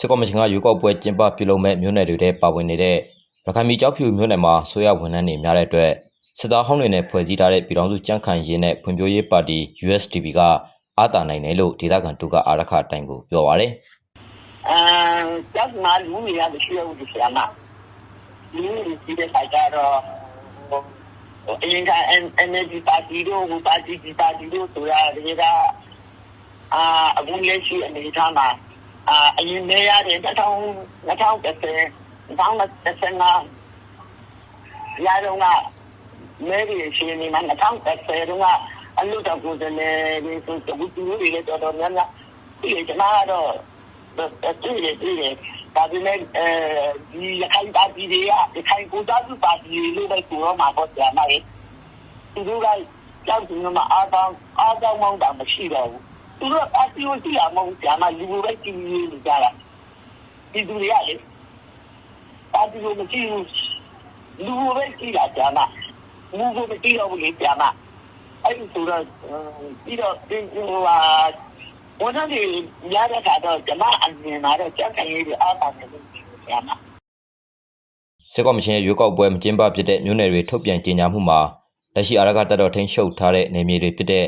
စစ်ကော်မရှင်ကရွေးကောက်ပွဲကျင်းပပြုလုပ်မဲ့မြို့နယ်တွေထဲပါဝင်နေတဲ့ရခိုင်ပြည်ကြောက်ဖြူမြို့နယ်မှာဆိုရဝန်ထမ်းတွေများတဲ့အတွက်စစ်သားဟောင်းတွေနဲ့ဖွဲ့စည်းထားတဲ့ပြည်ထောင်စုကြမ်းခိုင်ရေးနဲ့ဖွံ့ဖြိုးရေးပါတီ USDP ကအာတာနိုင်တယ်လို့ဒေသခံတို့ကအာရခအတိုင်းကိုပြောပါရယ်အမ်ကျတ်မာလူရတဲ့ရှိဦးဒီဆရာမလူဒီတဲ့ဆိုင်ကတော့အရင်က NLD ပါတီတို့ဟိုပါတီဒီပါတီတို့ဆိုရတဲ့ကအာအခုလက်ရှိအနေထားမှာ အာအရင်နေရတဲ့2000 2010 2015ရာတော့ကမဲရီရှင်နေမှာ2010တော့ကအလို့တော့ကိုယ်တည်းလေဆိုတော့ဒီလိုတွေလည်း တော်တော်များများဒီကျွန်တော်ကတော့ တွေ့တယ် တွေ့တယ် ဒါပေမဲ့အဲဒီရခိုင်ပါတီတွေက ရခိုင်ကိုသားစုပါတီတွေလို့ပဲပြောတော့မှာပေါ့ဆရာမကြီးသူတို့က ကြောက်သူတို့မှာအားကောင်းအားကောင်းမောင်းတာ မရှိတော့ဘူး သူတို့ကပါတီကိုကြည့်ရမဟုတ်ဆရာမလူကိုပဲကြည့်နေကြတာဒီသူတွေကလေပါတီကိုမကြည့်ဘူးလူကိုပဲကြည့်တာဆရာမလူကိုမကြည့်တော့ဘူးလေဆရာမအဲ့ဒီဆိုတော့ပြီးတော့ဒီဟိုဟာဝန်ထမ်းတွေရတဲ့ခါတော့ဓမ္မအမြင်လာတော့ကြက်ခိုင်ရေးတွေအားပါနေလို့ဆရာမစစ်ကော်မရှင်ရဲ့ရွေးကောက်ပွဲမကျင်းပဖြစ်တဲ့မြို့နယ်တွေထုတ်ပြန်ကြေညာမှုမှာလက်ရှိအာရခတပ်တော်ထိန်းချုပ်ထားတဲ့နေမြေတွေဖြစ်တဲ့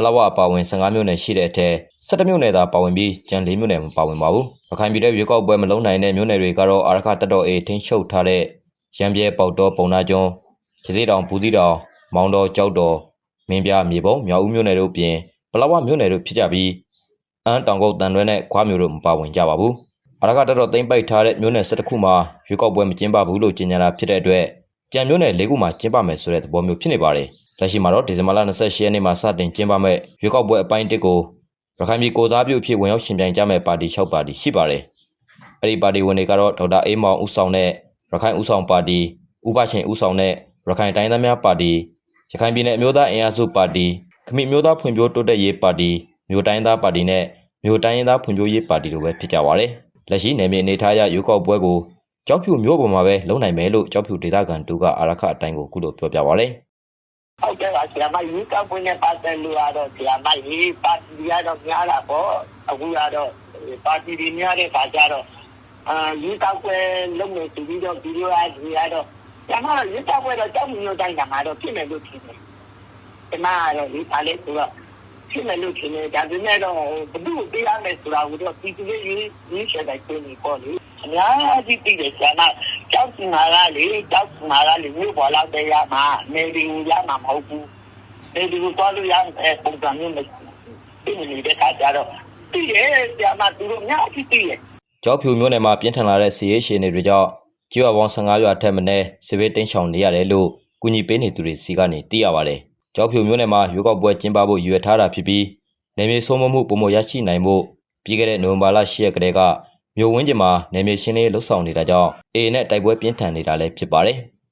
ပလောဝအပါဝင်15မြို့နယ်ရှိတဲ့အထက်17မြို့နယ်သာပါဝင်ပြီးကျန်4မြို့နယ်မပါဝင်ပါဘူး။ရခိုင်ပြည်တဲ့ရွေးကောက်ပွဲမလုံးနိုင်တဲ့မြို့နယ်တွေကတော့အာရခတပ်တော်အေထိန်းချုပ်ထားတဲ့ရံပြဲပေါက်တော်ပုံနာကျွန်းရစေးတောင်ဘူးသီးတောင်မောင်တော်ကြောက်တော်မင်းပြမြေပုံမြောက်ဦးမြို့နယ်တို့ပြင်ပလောဝမြို့နယ်တို့ဖြစ်ကြပြီးအန်းတောင်ကုတ်တန်ရွဲနဲ့ခွားမြို့တို့မပါဝင်ကြပါဘူး။အရကတတော်သိမ့်ပိုက်ထားတဲ့မြို့နယ်၁၁ခုမှာရွေးကောက်ပွဲမကျင်းပဘူးလို့ကြေညာတာဖြစ်တဲ့အတွက် ကြံမြို့နယ်၄ခုမှာကျင်းပမယ်ဆိုတဲ့သဘောမျိုးဖြစ်နေပါတယ်။လက်ရှိမှာတော့ဒီဇင်ဘာလ28ရက်နေ့မှာစတင်ကျင်းပမဲ့ရွေးကောက်ပွဲအပိုင်း၁ကိုရခိုင်ပြည်ကိုစားပြုအဖြစ်ဝင်ရောက်ရှင်ပြိုင်ကြမဲ့ပါတီ၆ပါတီရှိပါတယ်။အဲ့ဒီပါတီဝင်တွေကတော့ဒေါက်တာအေးမောင်ဦးဆောင်တဲ့ရခိုင်ဦးဆောင်ပါတီဥပရှင်ဦးဆောင်တဲ့ရခိုင်တိုင်းသားများပါတီရခိုင်ပြည်နယ်အမျိုးသားအင်အားစုပါတီခမိမျိုးသားဖွံ့ဖြိုးတိုးတက်ရေးပါတီမြို့တိုင်းသားပါတီနဲ့မြို့တိုင်းရင်းသားဖွံ့ဖြိုးရေးပါတီတို့ပဲဖြစ်ကြပါတယ်။လက်ရှိနယ်မြေအနေထားအရရွေးကောက်ပွဲကို ကြောက်ဖြူမျိုးပေါ်မှာပဲလုံနိုင်မယ်လို့ကြောက်ဖြူဒေသခံတို့ကအာရခအတိုင်းကိုကုလို့ပြောပြပါရယ်ဟုတ်ကဲ့ပါဆရာမယူကပွင့်နဲ့ပတ်သက်လို့ကတော့ဆရာမကြီးပါတီတွေကတော့များတာပေါ့အခုကတော့ပါတီတွေများတဲ့ခါကျတော့အာယူကပွင့်လုံးနေပြီးတော့ဗီဒီယိုအားတွေကတော့ဆရာမယူကပွင့်တော့ကြောက်မျိုးတိုင်းကမှာတော့ဖြစ်မယ်လို့ထင်တယ်ဒီမှာတော့ဒီပါလေဆိုတော့ဖြစ်မယ်လို့ထင်တယ်ဒါပေမဲ့တော့ဘယ်သူ့ပေးရမယ်ဆိုတာကိုတော့ပြည်သူတွေရေးရေးချက်တိုင်းပြင်နေပေါ့လေ အများကြီးတည်တယ်ဆရာမကြောက်စင်လာကလေကြောက်စင်လာကလေမြို့ပေါ်လောက်တရားမှာနေဒီကိုရမှာမဟုတ်ဘူးနေဒီကိုသွားလို့ရတဲ့ပုံစံမျိုးမရှိဘူးဒီနေတဲ့ခါကျတော့တည်ရဲ့ဆရာမသူတို့အများကြီးတည်ရဲ့ကြောက်ဖြူမျိုးနယ်မှာပြင်းထန်လာတဲ့စီရေးရှင်တွေကြောင့်ကျွော်ပေါင်း15ရွာထက်မနည်းစစ်ဘေးတင်းရှောင်နေရတယ်လို့ကုညီပေးနေသူတွေစီကနေသိရပါတယ်ကြောက်ဖြူမျိုးနယ်မှာရွေးကောက်ပွဲကျင်းပဖို့ရည်ရွယ်ထားတာဖြစ်ပြီးနေမြေဆုံးမမှုပုံမရရှိနိုင်မှုပြီးခဲ့တဲ့နိုဝင်ဘာလ10ရက်ကတည်းက မြို့ဝင်းကျင်မှာနေမြေရှင်းလင်းလှုပ်ဆောင်နေတာကြောင့်အေနဲ့တိုက်ပွဲပြင်းထန်နေတာလည်းဖြစ်ပါတယ်